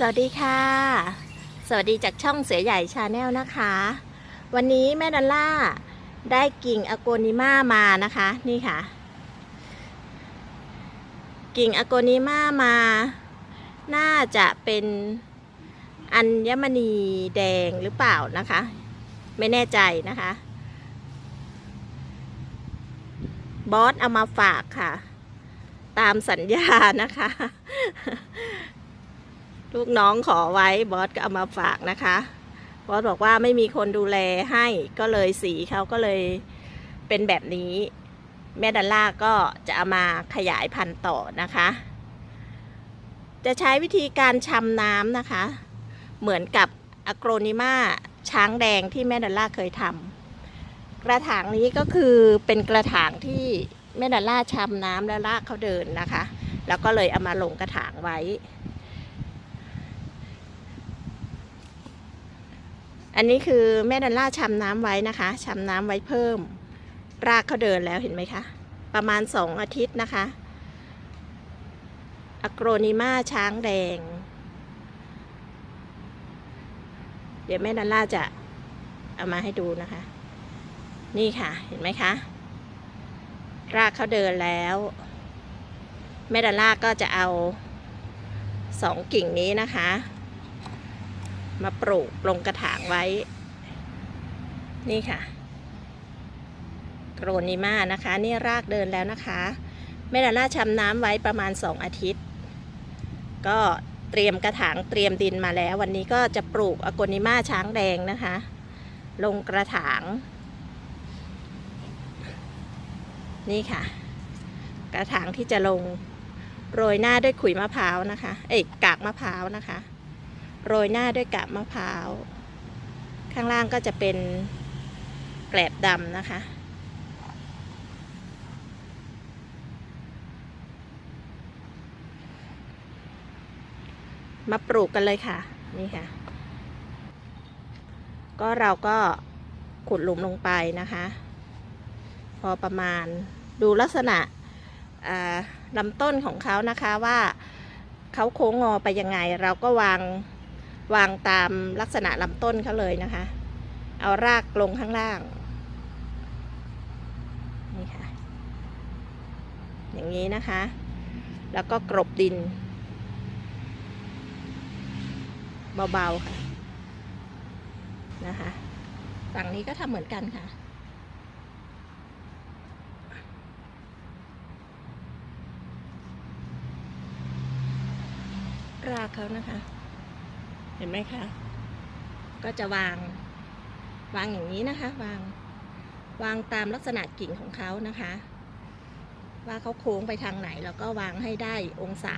สวัสดีค่ะ สวัสดีจากช่องเสือใหญ่ชาแนลนะคะ วันนี้แม่ดัลล่าได้กิ่งอโกนิมามานะคะ นี่ค่ะ กิ่งอโกนิมามา น่าจะเป็นอัญมณีแดงหรือเปล่านะคะ ไม่แน่ใจนะคะ บอสเอามาฝากค่ะ ตามสัญญานะคะ ลูกน้องขอไว้บอสก็เอามาฝากนะคะบอสบอกว่าไม่มีคนดูแลให้ก็เลยสีเขาก็เลยเป็นแบบนี้ แม่ดัลล่าก็จะเอามาขยายพันธุ์ต่อนะคะ จะใช้วิธีการชำน้ำนะคะ เหมือนกับอะโกรนิมาช้างแดงที่แม่ดัลล่าเคยทำกระถางนี้ก็คือเป็นกระถางที่แม่ดัลล่าชำน้ำแล้วลากเขาเดินนะคะ แล้วก็เลยเอามาลงกระถางไว้ อันนี้คือแม่ดันล่าชำน้ำไว้นะคะชำน้ำไว้เพิ่ม รากเขาเดินแล้วเห็นไหมคะ ประมาณสองอาทิตย์นะคะอะโกรนิมาช้างแดง เดี๋ยวแม่ดันล่าจะเอามาให้ดูนะคะ นี่ค่ะเห็นไหมคะ รากเขาเดินแล้ว แม่ดันล่าก็จะเอาสองกิ่งนี้นะคะ มาปลูกลงกระถางไว้ นี่ค่ะโกรนิมานะคะ นี่รากเดินแล้วนะคะแม่ดาล่าชำน้ำไว้ประมาณ 2 อาทิตย์ ก็เตรียมกระถางเตรียมดินมาแล้ว วันนี้ก็จะปลูกอโกนิมาช้างแดงนะคะ ลงกระถาง นี่ค่ะ กระถางที่จะลงโรยหน้าด้วยขุยมะพร้าวนะคะ เอ้ยกากมะพร้าวนะคะ โรยหน้าด้วยกาบมะพร้าว ข้างล่างก็จะเป็นแกลบดำนะคะ มาปลูกกันเลยค่ะ นี่ค่ะ ก็เราก็ขุดหลุมลงไปนะคะ พอประมาณดูลักษณะลำต้นของเขานะคะว่าเขาโค้งงอไปยังไง เราก็วาง วางตามลักษณะลำต้นเขาเลยนะคะ เอารากลงข้างล่าง นี่ค่ะ อย่างนี้นะคะ แล้วก็กรบดิน เบาๆค่ะ นะคะฝั่งนี้ก็ทำเหมือนกันค่ะรากเขานะคะ เห็นไหมคะ ก็จะวาง วางอย่างนี้นะคะ วาง วางตามลักษณะกิ่งของเขานะคะ ว่าเขาโค้งไปทางไหนแล้วก็วางให้ได้องศา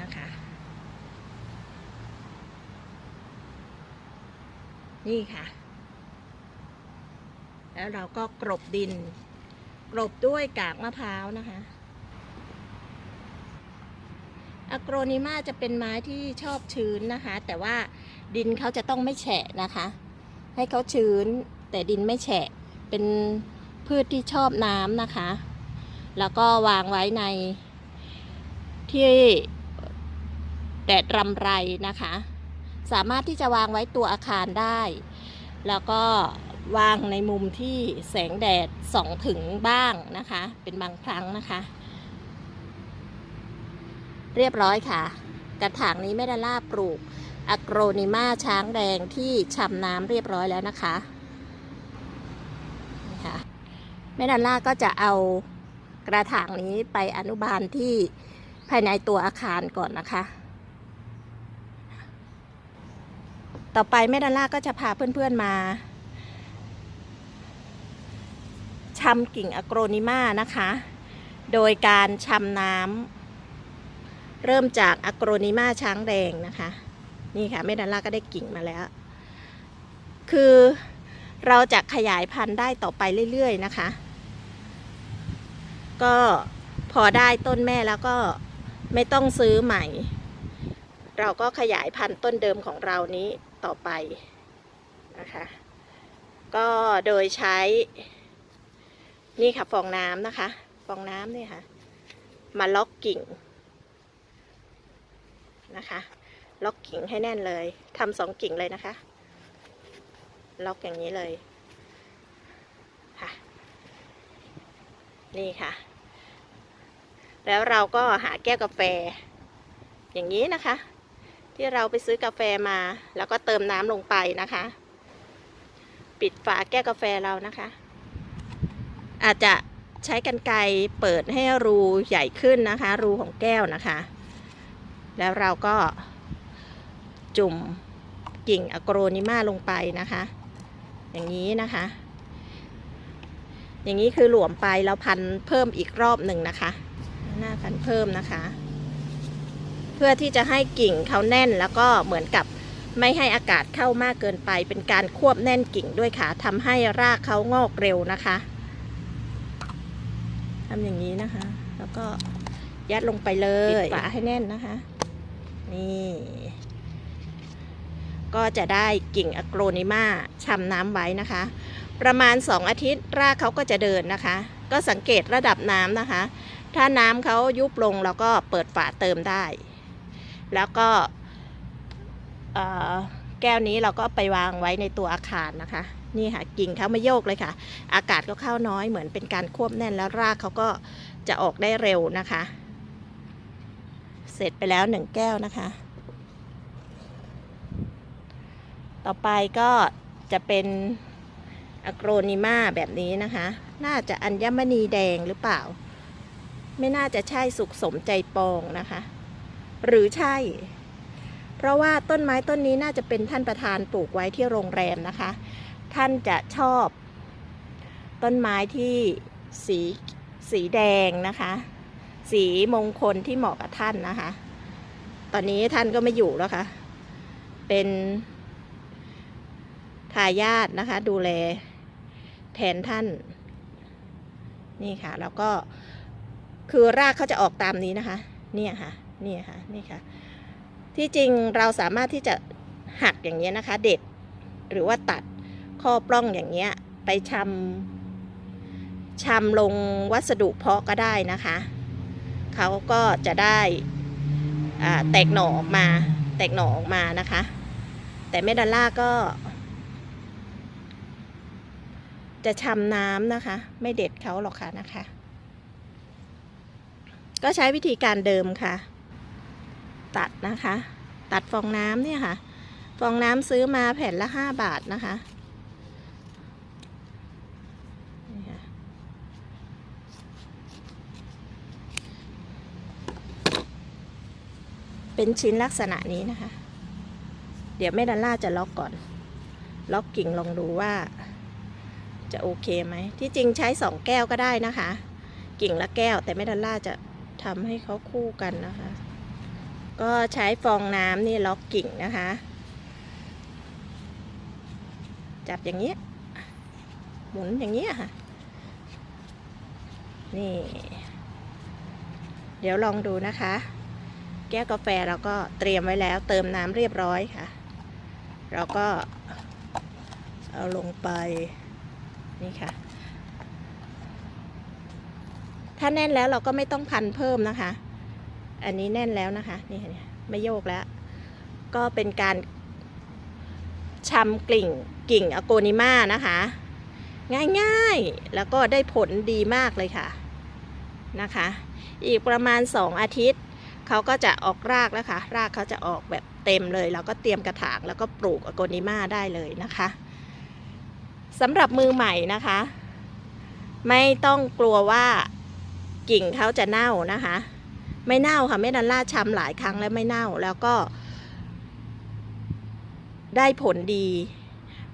นะคะ นี่ค่ะ แล้วเราก็กรบดิน กรบด้วยกากมะพร้าวนะคะ อะโกรนิมาจะเป็นไม้ที่ชอบชื้นนะคะ แต่ว่าดินเขาจะต้องไม่แฉะนะคะ ให้เขาชื้น แต่ดินไม่แฉะเป็นพืชที่ชอบน้ำนะคะ แล้วก็วางไว้ในที่แดดรำไรนะคะ สามารถที่จะวางไว้ตัวอาคารได้ แล้วก็วางในมุมที่แสงแดดส่องถึงบ้างนะคะ เป็นบางครั้งนะคะ เรียบร้อยค่ะ กระถางนี้แม่ดาล่าปลูกอะโกรนิมาช้างแดงที่ชำน้ำเรียบร้อยแล้วนะคะนี่ค่ะแม่ดาล่าก็จะเอากระถางนี้ไปอนุบาลที่ภายในตัวอาคารก่อนนะคะ ต่อไปแม่ดาล่าก็จะพาเพื่อนๆมาชำกิ่งอะโกรนิมานะคะ โดยการชำน้ำ เริ่มจากอะโกรนิมาช้างแดงนะคะ นี่ค่ะแม่ดาล่าก็ได้กิ่งมาแล้ว คือเราจะขยายพันธุ์ได้ต่อไปเรื่อยๆนะคะ ก็พอได้ต้นแม่แล้วก็ไม่ต้องซื้อใหม่ เราก็ขยายพันธุ์ต้นเดิมของเรานี้ต่อไปนะคะ ก็โดยใช้ นี่ค่ะฟองน้ำนะคะ ฟองน้ำเนี่ยค่ะ มาล็อกกิ่ง นะคะ ล็อกกิ่งให้แน่นเลยทำสองกิ่งเลยนะคะ ล็อกอย่างนี้เลยค่ะ นี่ค่ะ แล้วเราก็หาแก้วกาแฟ อย่างนี้นะคะ ที่เราไปซื้อกาแฟมา แล้วก็เติมน้ำลงไปนะคะ ปิดฝาแก้วกาแฟเรานะคะ อาจจะใช้กันไกรเปิดให้รูใหญ่ขึ้นนะคะ รูของแก้วนะคะ แล้วเราก็จุ่มกิ่งอะโกรนิมาลงไปนะคะ อย่างนี้นะคะ อย่างนี้คือหลวมไปแล้วพันเพิ่มอีกรอบหนึ่งนะคะ หน้าพันเพิ่มนะคะ เพื่อที่จะให้กิ่งเขาแน่นแล้วก็เหมือนกับไม่ให้อากาศเข้ามากเกินไป เป็นการควบแน่นกิ่งด้วยค่ะทำให้รากเขางอกเร็วนะคะทำอย่างนี้นะคะ แล้วก็ยัดลงไปเลยปิดฝาให้แน่นนะคะ นี่ ก็จะได้กิ่งอะโกรนิมาชำน้ำไว้นะคะ ประมาณ 2 อาทิตย์รากเขาก็จะเดินนะคะ ก็สังเกตระดับน้ำนะคะ ถ้าน้ำเขายุบลงเราก็เปิดฝาเติมได้ แล้วก็แก้วนี้เราก็ไปวางไว้ในตัวอาคารนะคะ นี่ค่ะกิ่งเขาไม่โยกเลยค่ะ อากาศก็เข้าน้อยเหมือนเป็นการควบแน่นแล้วรากเขาก็จะออกได้เร็วนะคะ สร็จไปแล้วหนึ่งแก้วนะคะ ต่อไปก็จะเป็นอะโกรนิมาแบบนี้นะคะ น่าจะอัญมณีแดงหรือเปล่า ไม่น่าจะใช่สุขสมใจปองนะคะ หรือใช่ เพราะว่าต้นไม้ต้นนี้น่าจะเป็นท่านประธานปลูกไว้ที่โรงแรมนะคะ ท่านจะชอบ ต้นไม้ที่สีสีแดงนะคะ สีมงคลที่เหมาะกับท่านนะคะ ตอนนี้ท่านก็ไม่อยู่แล้วค่ะ เป็นทายาทนะคะ ดูแลแทนท่าน นี่ค่ะ แล้วก็คือรากเขาจะออกตามนี้นะคะ เนี่ยค่ะ นี่ค่ะ นี่ค่ะ ที่จริงเราสามารถที่จะหักอย่างเงี้ยนะคะ เด็ด หรือว่าตัดข้อปล้องอย่างเงี้ย ไปชำชำลงวัสดุเพาะก็ได้นะคะ เขาก็จะได้แตกหน่อออกมาแตกหน่อออกมานะคะ แต่เมดอลล่าก็ จะชำน้ำนะคะ ไม่เด็ดเขาหรอกค่ะนะคะ ก็ใช้วิธีการเดิมค่ะ ตัดนะคะ ตัดฟองน้ำเนี่ยค่ะ ฟองน้ำซื้อมาแผ่นละห้าบาทนะคะนี่ค่ะ เป็นชิ้นลักษณะนี้นะคะ เดี๋ยวแม่ดันล่าจะล็อกก่อน ล็อกกิ่งลองดูว่า จะโอเคไหม ที่จริงใช้สองแก้วก็ได้นะคะ กิ่งละแก้ว แต่แม่ดันล่าจะทำให้เขาคู่กันนะคะ ก็ใช้ฟองน้ำนี่ล็อกกิ่งนะคะ จับอย่างเงี้หมุนอย่างเงี้ค่ะ นี่ เดี๋ยวลองดูนะคะ แก้วกาแฟเราก็เตรียมไว้แล้ว เติมน้ำเรียบร้อยค่ะ เราก็เอาลงไปนี่ค่ะ ถ้าแน่นแล้วเราก็ไม่ต้องพันเพิ่มนะคะ อันนี้แน่นแล้วนะคะ นี่ไม่โยกแล้ว ก็เป็นการชำกลิ่งกิ่งอโกนิมานะคะ ง่ายๆแล้วก็ได้ผลดีมากเลยค่ะนะคะ อีกประมาณ 2 อาทิตย์ เขาก็จะออกรากแล้วค่ะ รากเขาจะออกแบบเต็มเลย เราก็เตรียมกระถางแล้วก็ปลูกอโกนิมาได้เลยนะคะสำหรับมือใหม่นะคะ ไม่ต้องกลัวว่ากิ่งเขาจะเน่านะคะ ไม่เน่าค่ะแม่ดันล่าชำหลายครั้งแล้วไม่เน่าแล้วก็ ได้ผลดี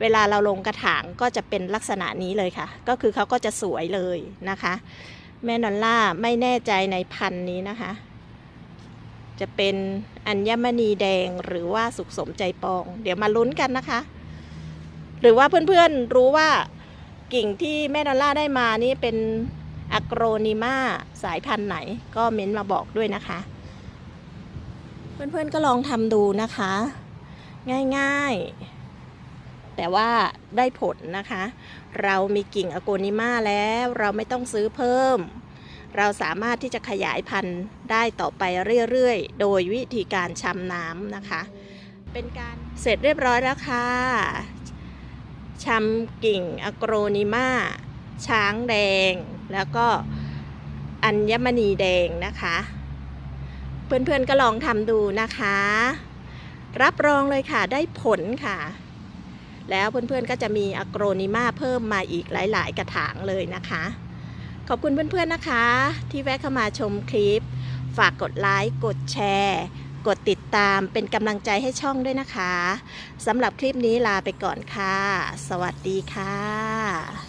เวลาเราลงกระถางก็จะเป็นลักษณะนี้เลยค่ะ ก็คือเขาก็จะสวยเลยนะคะ แม่นอลล่าไม่แน่ใจในพันธุ์นี้นะคะ จะเป็นอัญมณีแดงหรือว่าสุขสมใจปอง เดี๋ยวมาลุ้นกันนะคะ หรือว่าเพื่อนๆรู้ว่ากิ่งที่แม่ดอลล่าได้มานี่เป็นอะโกรนิมาสายพันธุ์ไหนก็เม้นต์มาบอกด้วยนะคะ เพื่อนๆก็ลองทำดูนะคะ ง่ายๆ แต่ว่าได้ผลนะคะ เรามีกิ่งอะโกนิมาแล้วเราไม่ต้องซื้อเพิ่ม เราสามารถที่จะขยายพันธุ์ได้ต่อไปเรื่อยๆ โดยวิธีการชำน้ำนะคะ เป็นการเสร็จเรียบร้อยแล้วค่ะชำกิ่งอะโกรนิมาช้างแดง แล้วก็อัญมณีแดงนะคะ เพื่อนๆก็ลองทำดูนะคะ รับรองเลยค่ะได้ผลค่ะแล้วเพื่อนๆก็จะมีอะโกรนิมาเพิ่มมาอีกหลาย ๆ กระถางเลยนะคะ ขอบคุณเพื่อนๆนะคะ ที่แวะเข้ามาชมคลิป ฝากกดไลค์กดแชร์ กดติดตามเป็นกำลังใจให้ช่องด้วยนะคะสำหรับคลิปนี้ลาไปก่อนค่ะ สวัสดีค่ะ